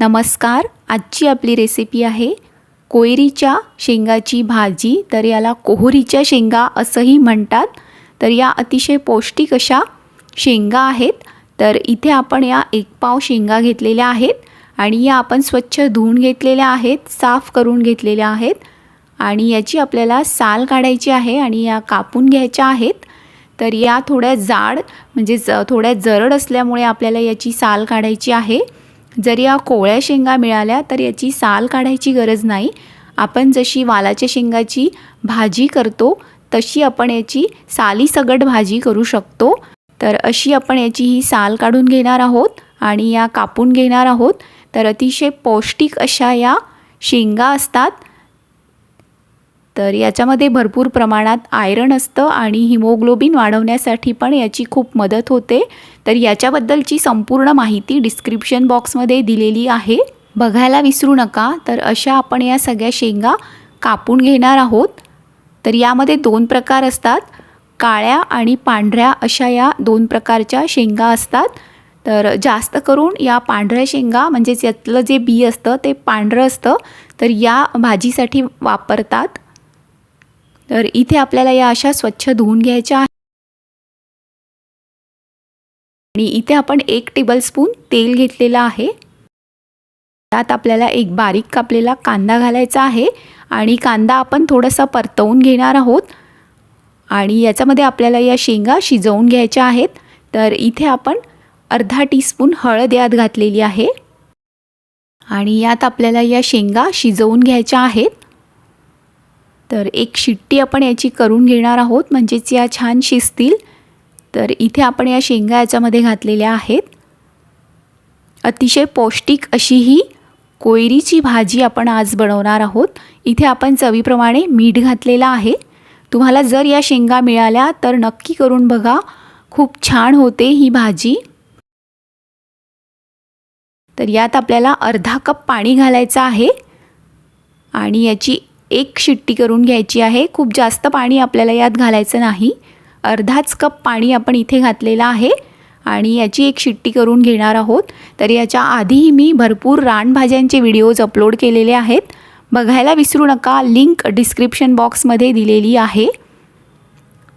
नमस्कार आजची आपली रेसिपी आहे कोयरीच्या शेंगाची भाजी. तर याला कोहरीच्या शेंगा असंही म्हणतात. तर या अतिशय पौष्टिक अशा शेंगा आहेत. तर इथे आपण या एक पाव शेंगा घेतलेल्या आहेत आणि या आपण स्वच्छ धुवून घेतलेल्या आहेत साफ करून घेतलेल्या आहेत. आणि याची आपल्याला साल काढायची आहे आणि या कापून घ्यायच्या आहेत. तर या थोड्या जाड म्हणजे ज थोड्या जरड असल्यामुळे आपल्याला याची साल काढायची आहे. जरी या कोवळ्या शेंगा मिळाल्या तर याची साल काढायची गरज नाही. आपण जशी वालाच्या शेंगाची भाजी करतो तशी आपण याची सालीसगट भाजी करू शकतो. तर अशी आपण याची ही साल काढून घेणार आहोत आणि या कापून घेणार आहोत. तर अतिशय पौष्टिक अशा या शेंगा असतात. तर याच्यामध्ये भरपूर प्रमाणात आयरन असतं आणि हिमोग्लोबिन वाढवण्यासाठी पण याची खूप मदत होते. तर याच्याबद्दलची संपूर्ण माहिती डिस्क्रिप्शन बॉक्समध्ये दिलेली आहे. बघायला विसरू नका तर अशा आपण या सगळ्या शेंगा कापून घेणार आहोत. तर यामध्ये दोन प्रकार असतात काळ्या आणि पांढऱ्या अशा या दोन प्रकारच्या शेंगा असतात. तर जास्त करून या पांढऱ्या शेंगा म्हणजेच यातलं जे बी असतं ते पांढरं असतं. तर या भाजीसाठी वापरतात. तर इथे आपल्याला या अशा स्वच्छ धुवून घ्यायच्या आणि इथे आपण एक टेबलस्पून तेल घेतलेलं आहे. त्यात आपल्याला एक बारीक कापलेला कांदा घालायचा आहे. आणि कांदा आपण थोडासा परतवून घेणार आहोत. आणि याच्यामध्ये आपल्याला या शेंगा शिजवून घ्यायच्या आहेत. तर इथे आपण अर्धा टीस्पून हळद यात घातलेली आहे. आणि यात आपल्याला या शेंगा शिजवून घ्यायच्या आहेत. तर एक शिट्टी आपण याची करून घेणार आहोत म्हणजेच या छान शिजतील. तर इथे आपण या शेंगा याच्यामध्ये घातलेल्या आहेत. अतिशय पौष्टिक अशी ही कोयरीची भाजी आपण आज बनवणार आहोत. इथे आपण चवीप्रमाणे मीठ घातलेलं आहे. तुम्हाला जर या शेंगा मिळाल्या तर नक्की करून बघा. खूप छान होते ही भाजी. तर यात आपल्याला अर्धा कप पाणी घालायचं आहे. आणि याची एक शिट्टी करून घ्यायची आहे. खूप जास्त पाणी आपल्याला यात घालायचं नाही. अर्धाच कप पाणी आपण इथे घातलेलं आहे आणि याची एक शिट्टी करून घेणार आहोत. तर याच्या आधीही मी भरपूर रानभाज्यांचे व्हिडिओज अपलोड केलेले आहेत. बघायला विसरू नका. लिंक डिस्क्रिप्शन बॉक्समध्ये दिलेली आहे.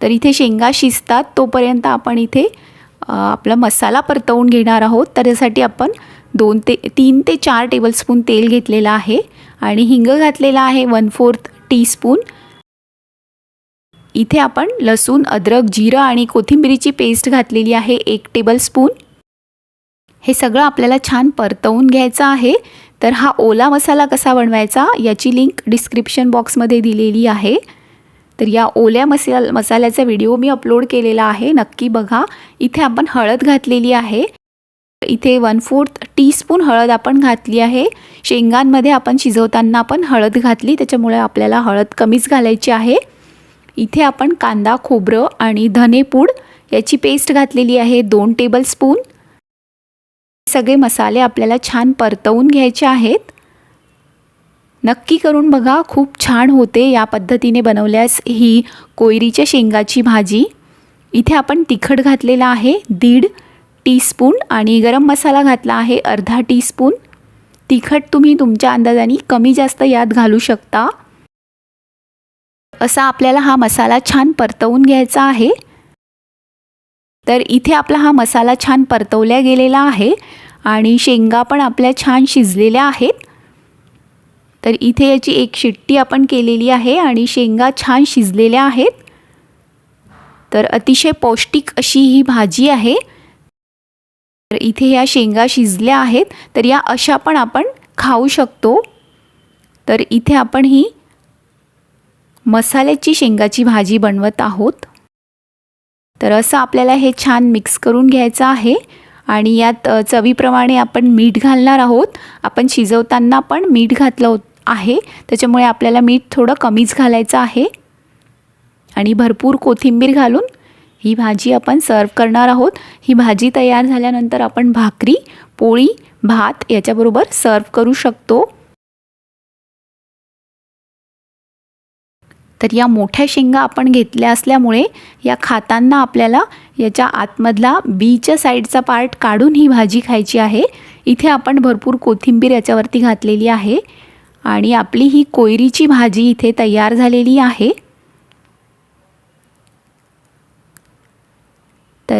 तर इथे शेंगा शिजतात तोपर्यंत आपण इथे आपला मसाला परतवून घेणार आहोत. त्यासाठी आपण दोन ते तीन ते चार टेबलस्पून तेल घेतलेलं आहे. आणि हिंग घातलेला आहे वन फोर्थ टीस्पून इथे आपण लसूण अद्रक जिरं आणि कोथिंबिरीची पेस्ट घातलेली आहे एक टेबलस्पून हे सगळं आपल्याला छान परतवून घ्यायचं आहे. तर हा ओला मसाला कसा बनवायचा याची लिंक डिस्क्रिप्शन बॉक्समध्ये दिलेली आहे. तर या ओल्या मसाल मसाल्याचा व्हिडिओ मी अपलोड केलेला आहे. नक्की बघा. इथे आपण हळद घातलेली आहे. इथे वन फोर्थ टीस्पून हळद आपण घातली आहे. शेंगांमध्ये आपण शिजवताना आपण हळद घातली त्याच्यामुळे आपल्याला हळद कमीच घालायची आहे. इथे आपण कांदा खोबरं आणि धनेपूड याची पेस्ट घातलेली आहे दोन टेबलस्पून सगळे मसाले आपल्याला छान परतवून घ्यायचे आहेत. नक्की करून बघा खूप छान होते या पद्धतीने बनवल्यास ही कोयरीच्या शेंगाची भाजी. इथे आपण तिखट घातलेला आहे दीड टीस्पून आणि गरम मसाला घातला आहे अर्धा टीस्पून. तिखट तुम्ही तुमच्या अंदाजाने कमी जास्त यात घालू शकता. असा आपल्याला हा मसाला छान परतवून घ्यायचा आहे. तर इथे आपला हा मसाला छान परतवल्या गेलेला आहे आणि शेंगा पण आपल्या छान शिजलेल्या आहेत. तर इथे याची एक शिट्टी आपण केलेली आहे आणि शेंगा छान शिजलेल्या आहेत. तर अतिशय पौष्टिक अशी ही भाजी आहे. तर इथे या शेंगा शिजल्या आहेत तर या अशा पण आपण खाऊ शकतो. तर इथे आपण ही मसाल्याची शेंगाची भाजी बनवत आहोत. तर असं आपल्याला हे छान मिक्स करून घ्यायचं आहे आणि यात चवीप्रमाणे आपण मीठ घालणार आहोत. आपण शिजवताना पण मीठ घातलं होत आहे त्याच्यामुळे आपल्याला मीठ थोडं कमीच घालायचं आहे. आणि भरपूर कोथिंबीर घालून ही भाजी आपण सर्व करणार आहोत. ही भाजी तयार झाल्यानंतर आपण भाकरी पोळी भात याच्याबरोबर सर्व करू शकतो. तर या मोठ्या शेंगा आपण घेतल्या असल्यामुळे या खाताना आपल्याला याच्या आतमधला बीच्या साईडचा पार्ट काढून ही भाजी खायची आहे. इथे आपण भरपूर कोथिंबीर याच्यावरती घातलेली आहे. आणि आपली ही कोयरीची भाजी इथे तयार झालेली आहे.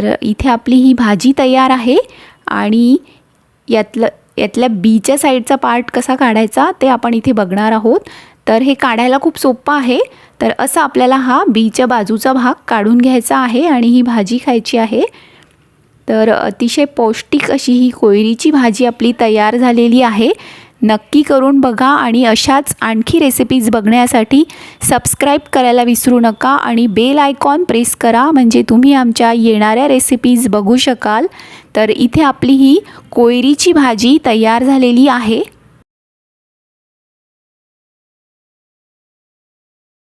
तर इथे आपली ही भाजी तयार आहे आणि यातलं यातल्या बीच्या साईडचा पार्ट कसा काढायचा ते आपण इथे बघणार आहोत. तर हे काढायला खूप सोपं आहे. तर असं आपल्याला हा बीच्या बाजूचा भाग काढून घ्यायचा आहे आणि ही भाजी खायची आहे. तर अतिशय पौष्टिक अशी ही कोयरीची भाजी आपली तयार झालेली आहे. नक्की करून बघा आणि अशाच आणखी रेसिपीज बघण्यासाठी सबस्क्राईब करायला विसरू नका आणि बेल आयकॉन प्रेस करा म्हणजे तुम्ही आमच्या येणाऱ्या रेसिपीज बघू शकाल. तर इथे आपली ही कोयरीची भाजी तयार झालेली आहे.